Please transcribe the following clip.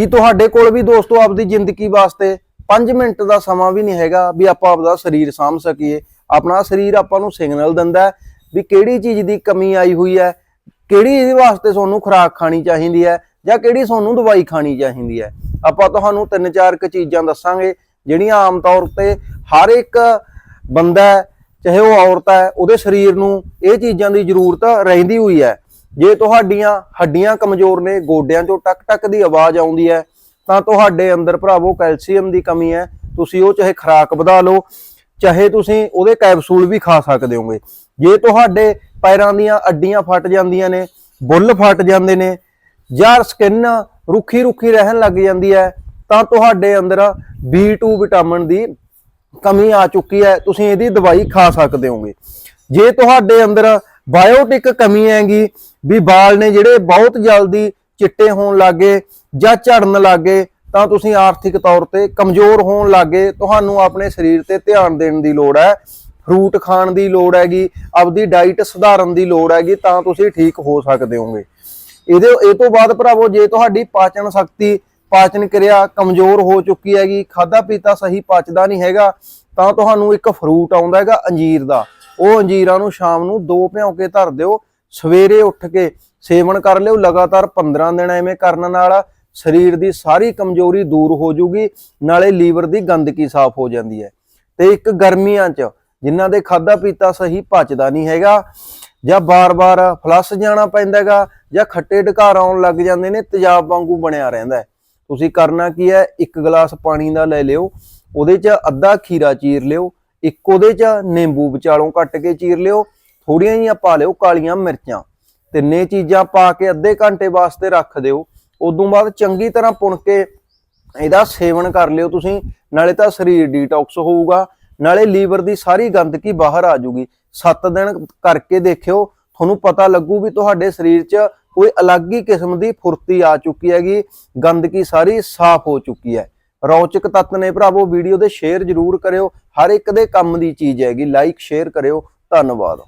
ਕਿ ਤੁਹਾਡੇ ਕੋਲ ਵੀ ਦੋਸਤੋ ਆਪਦੀ ਜ਼ਿੰਦਗੀ ਵਾਸਤੇ 5 ਮਿੰਟ ਦਾ ਸਮਾਂ ਵੀ ਨਹੀਂ ਹੈਗਾ ਵੀ ਆਪਾਂ ਆਪਦਾ ਸਰੀਰ ਸਾਂਭ ਸਕੀਏ? ਆਪਣਾ ਸਰੀਰ ਆਪਾਂ ਨੂੰ ਸਿਗਨਲ ਦਿੰਦਾ ਵੀ ਕਿਹੜੀ ਚੀਜ਼ ਦੀ ਕਮੀ ਆਈ ਹੋਈ ਹੈ, ਕਿਹੜੀ ਇਹਦੇ ਵਾਸਤੇ ਤੁਹਾਨੂੰ ਖੁਰਾਕ ਖਾਣੀ ਚਾਹੀਦੀ ਹੈ ਜਾਂ ਕਿਹੜੀ ਤੁਹਾਨੂੰ ਦਵਾਈ ਖਾਣੀ ਚਾਹੀਦੀ ਹੈ। ਆਪਾਂ ਤੁਹਾਨੂੰ ਤਿੰਨ ਚਾਰ ਕੁ ਚੀਜ਼ਾਂ ਦੱਸਾਂਗੇ ਜਿਹੜੀਆਂ ਆਮ ਤੌਰ ਤੇ ਹਰ ਇੱਕ ਬੰਦਾ ਚਾਹੇ ਉਹ ਔਰਤ ਹੈ, ਉਹਦੇ ਸਰੀਰ ਨੂੰ ਇਹ ਚੀਜ਼ਾਂ ਦੀ ਜ਼ਰੂਰਤ ਰਹਿੰਦੀ ਹੋਈ ਹੈ। ਜੇ ਤੁਹਾਡੀਆਂ ਹੱਡੀਆਂ ਕਮਜ਼ੋਰ ਨੇ, ਗੋਡਿਆਂ 'ਚੋਂ ਟਕ ਟਕ ਦੀ ਆਵਾਜ਼ ਆਉਂਦੀ ਹੈ, ਤਾਂ ਤੁਹਾਡੇ ਅੰਦਰ ਭਰਾਵੋ ਕੈਲਸ਼ੀਅਮ ਦੀ ਕਮੀ ਹੈ। ਤੁਸੀਂ ਉਹ ਚਾਹੇ ਖੁਰਾਕ ਵਧਾ ਲਓ, ਚਾਹੇ ਤੁਸੀਂ ਉਹਦੇ ਕੈਪਸੂਲ ਵੀ ਖਾ ਸਕਦੇ ਹੋਗੇ ਜੇ ਤੁਹਾਡੇ ਪੈਰਾਂ ਦੀਆਂ ਅੱਡੀਆਂ ਫਟ ਜਾਂਦੀਆਂ ਨੇ, ਬੁੱਲ ਫਟ ਜਾਂਦੇ ਨੇ, ਜਾਂ ਸਕਿਨ ਰੁੱਖੀ ਰੁੱਖੀ ਰਹਿਣ ਲੱਗ ਜਾਂਦੀ ਹੈ, ਤਾਂ ਤੁਹਾਡੇ ਅੰਦਰ B2 ਵਿਟਾਮਿਨ ਦੀ ਕਮੀ ਆ ਚੁੱਕੀ ਹੈ। ਤੁਸੀਂ ਇਹਦੀ ਦਵਾਈ ਖਾ ਸਕਦੇ ਹੋਗੇ ਜੇ ਤੁਹਾਡੇ ਅੰਦਰ ਬਾਇਓਟਿਕ ਕਮੀ ਹੈਗੀ, ਵੀ ਵਾਲ ਨੇ ਜਿਹੜੇ ਬਹੁਤ ਜਲਦੀ ਚਿੱਟੇ ਹੋਣ ਲੱਗੇ ਜਾਂ ਝੜਨ ਲੱਗੇ, ਤਾਂ ਤੁਸੀਂ ਆਰਥਿਕ ਤੌਰ ਤੇ ਕਮਜ਼ੋਰ ਹੋਣ ਲੱਗੇ। ਤੁਹਾਨੂੰ ਆਪਣੇ ਸਰੀਰ ਤੇ ਧਿਆਨ ਦੇਣ ਦੀ ਲੋੜ ਹੈ, ਫਰੂਟ ਖਾਣ ਦੀ ਲੋੜ ਹੈਗੀ, ਆਪਦੀ ਡਾਈਟ ਸੁਧਾਰਨ ਦੀ ਲੋੜ ਹੈਗੀ, ਤਾਂ ਤੁਸੀਂ ਠੀਕ ਹੋ ਸਕਦੇ ਹੋਗੇ। ਇਹਦੇ, ਇਹ ਤੋਂ ਬਾਅਦ ਭਰਾਵੋ, ਜੇ ਤੁਹਾਡੀ ਪਾਚਨ ਸ਼ਕਤੀ, ਪਾਚਨ ਕਿਰਿਆ ਕਮਜ਼ੋਰ ਹੋ ਚੁੱਕੀ ਹੈਗੀ ਖਾਦਾ ਪੀਤਾ ਸਹੀ ਪਚਦਾ ਨਹੀਂ ਹੈਗਾ, ਤਾਂ ਤੁਹਾਨੂੰ ਇੱਕ ਫਰੂਟ ਆਉਂਦਾ ਹੈਗਾ, ਅੰਜੀਰ ਦਾ। ਉਹ ਅੰਜੀਰਾਂ ਨੂੰ ਸ਼ਾਮ ਨੂੰ ਦੋ ਭਿਉਂ ਕੇ ਧਰ ਦਿਓ, ਸਵੇਰੇ ਉੱਠ ਕੇ ਸੇਵਨ ਕਰ ਲਿਓ, ਲਗਾਤਾਰ 15 ਦਿਨ ਐਵੇਂ ਕਰਨ ਨਾਲ ਸਰੀਰ ਦੀ ਸਾਰੀ ਕਮਜ਼ੋਰੀ ਦੂਰ ਹੋ ਜੂਗੀ, ਨਾਲੇ ਲੀਵਰ ਦੀ ਗੰਦਗੀ ਸਾਫ਼ ਹੋ ਜਾਂਦੀ ਹੈ। ਤੇ ਇੱਕ ਗਰਮੀਆਂ 'ਚ ਜਿਨ੍ਹਾਂ ਦੇ ਖਾਦਾ ਪੀਤਾ ਸਹੀ ਪਚਦਾ ਨਹੀਂ ਹੈਗਾ, ਜਾਂ ਬਾਰ-ਬਾਰ ਫਲਸ ਜਾਣਾ ਪੈਂਦਾ ਹੈਗਾ, ਜਾਂ ਖੱਟੇ ਢਕਾਰ ਆਉਣ ਲੱਗ ਜਾਂਦੇ ਨੇ, ਤੇਜ਼ਾਬ ਵਾਂਗੂ ਬਣਿਆ ਰਹਿੰਦਾ ਤੁਸੀਂ ਕਰਨਾ ਕੀ ਹੈ, ਇੱਕ ਗਲਾਸ ਪਾਣੀ ਦਾ ਲੈ ਲਿਓ, ਉਹਦੇ 'ਚ ਅੱਧਾ ਖੀਰਾ ਚੀਰ ਲਿਓ ਇੱਕ ਉਹਦੇ 'ਚ ਨਿੰਬੂ ਵਿਚਾਲੋਂ ਕੱਟ ਕੇ ਚੀਰ ਲਿਓ ਥੋੜੀਆਂ ਜਿਹੀਆਂ ਪਾ ਲਿਓ ਕਾਲੀਆਂ ਮਿਰਚਾਂ। ਤਿੰਨੇ ਚੀਜ਼ਾਂ ਪਾ ਕੇ ਅੱਧੇ ਘੰਟੇ ਵਾਸਤੇ ਰੱਖ ਦਿਓ। ਉਦੋਂ ਬਾਅਦ ਚੰਗੀ ਤਰ੍ਹਾਂ ਪੁਣ ਕੇ ਇਹਦਾ ਸੇਵਨ ਕਰ ਲਿਓ ਤੁਸੀਂ, ਨਾਲੇ ਤਾਂ ਸਰੀਰ ਡੀਟੌਕਸ ਹੋਊਗਾ, ਨਾਲੇ ਲੀਵਰ ਦੀ ਸਾਰੀ ਗੰਦਗੀ ਬਾਹਰ ਆ ਜਾਊਗੀ 7 ਦਿਨ ਕਰਕੇ ਦੇਖਿਓ, ਤੁਹਾਨੂੰ ਪਤਾ ਲੱਗੂ ਵੀ ਤੁਹਾਡੇ ਸਰੀਰ 'ਚ ਕੋਈ ਅਲੱਗ ਹੀ ਕਿਸਮ ਦੀ ਫੁਰਤੀ ਆ ਚੁੱਕੀ ਹੈਗੀ, ਗੰਦਗੀ ਸਾਰੀ ਸਾਫ਼ ਹੋ ਚੁੱਕੀ ਹੈ। ਰੌਚਕ ਤੱਤ ਨੇ ਭਰਾਵੋ, ਵੀਡੀਓ ਦੇ ਸ਼ੇਅਰ ਜ਼ਰੂਰ ਕਰਿਓ। ਹਰ ਇੱਕ ਦੇ ਕੰਮ ਦੀ ਚੀਜ਼ ਹੈਗੀ ਲਾਈਕ ਸ਼ੇਅਰ ਕਰਿਓ। ਧੰਨਵਾਦ।